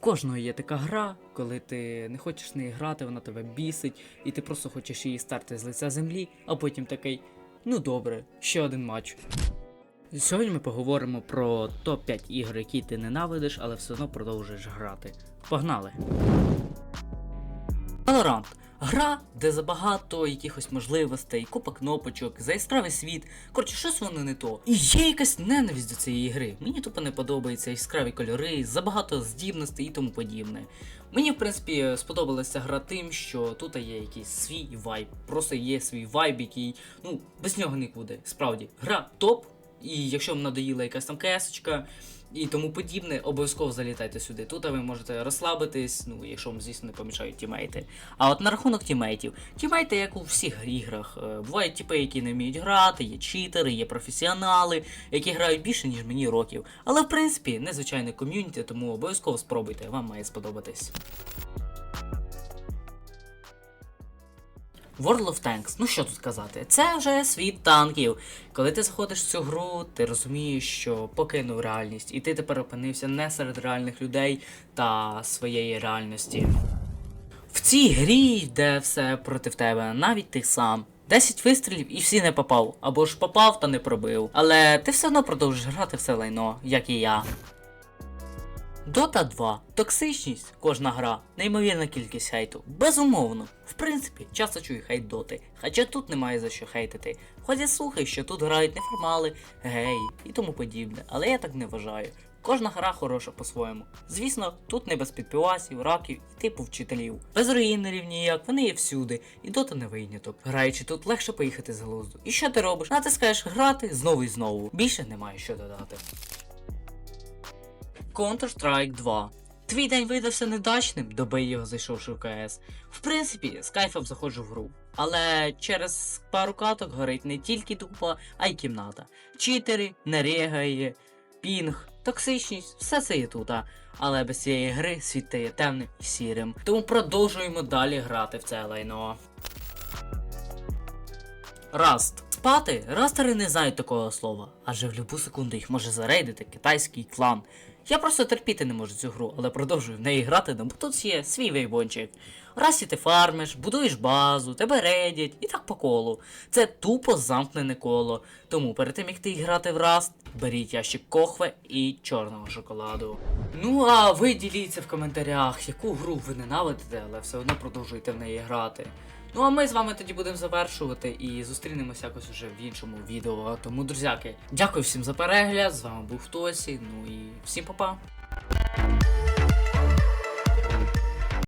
кожного є така гра, коли ти не хочеш неї грати, вона тебе бісить, і ти просто хочеш її старти з лиця землі, а потім такий, ну добре, ще один матч. Сьогодні ми поговоримо про топ-5 ігор, які ти ненавидиш, але все одно продовжуєш грати. Погнали! Valorant. Гра, де забагато якихось можливостей, купа кнопочок, за яскравий світ. Коротше, щось воно не то. І є якась ненависть до цієї гри. Мені тупо не подобаються яскраві кольори, забагато здібностей і тому подібне. Мені, в принципі, сподобалася гра тим, що тут є якийсь свій вайб. Просто є свій вайб, який, ну, без нього нікуди. Справді, гра топ. І якщо вам надоїла якась там кесочка і тому подібне, обов'язково залітайте сюди. Тут ви можете розслабитись, ну якщо вам, звісно, не помішають тімейти. А от на рахунок тімейтів, тімейти, як у всіх іграх, е, бувають тіпи, які не вміють грати, є читери, є професіонали, які грають більше, ніж мені років. Але в принципі, незвичайне ком'юніті, тому обов'язково спробуйте, вам має сподобатись. World of Tanks, ну що тут казати, це вже світ танків. Коли ти заходиш в цю гру, ти розумієш, що покинув реальність, і ти тепер опинився не серед реальних людей та своєї реальності. В цій грі йде все проти тебе, навіть ти сам. 10 вистрілів і всі не попав, або ж попав та не пробив. Але ти все одно продовжиш грати все лайно, як і я. Dota 2. Токсичність, кожна гра, неймовірна кількість хейту. Безумовно. В принципі, часто чую хейт доти, хоча тут немає за що хейтити. Ходять слухи, що тут грають неформали, геї і тому подібне, але я так не вважаю. Кожна гра хороша по-своєму. Звісно, тут не без підпівасів, раків і типу вчителів. Без руїнерів ніяк, вони є всюди, і дота не виняток. Граючи тут легше поїхати з глузду. І що ти робиш? Натискаєш грати знову і знову. Більше немає що додати. Counter-Strike 2. Твій день видався недачним, добий його зайшовши в КС. В принципі, з кайфом заходжу в гру. Але через пару каток горить не тільки тупа, а й кімната. Читери, нерегає, пінг, токсичність, все це є тут. Але без цієї гри світ стає темним і сірим. Тому продовжуємо далі грати в це лайно. Раст. Спати растери не знають такого слова, адже в любу секунду їх може зарейдити китайський клан. Я просто терпіти не можу цю гру, але продовжую в неї грати, бо тут є свій вейбончик. Расі ти фармиш, будуєш базу, тебе рейдять і так по колу. Це тупо замкнене коло. Тому перед тим як ти грати в Раст, беріть ящик кохве і чорного шоколаду. Ну а ви діліться в коментарях, яку гру ви ненавидите, але все одно продовжуєте в неї грати. Ну а ми з вами тоді будемо завершувати і зустрінемося якось уже в іншому відео. Тому, друзяки, дякую всім за перегляд. З вами був Тосі. Ну і всім па-па.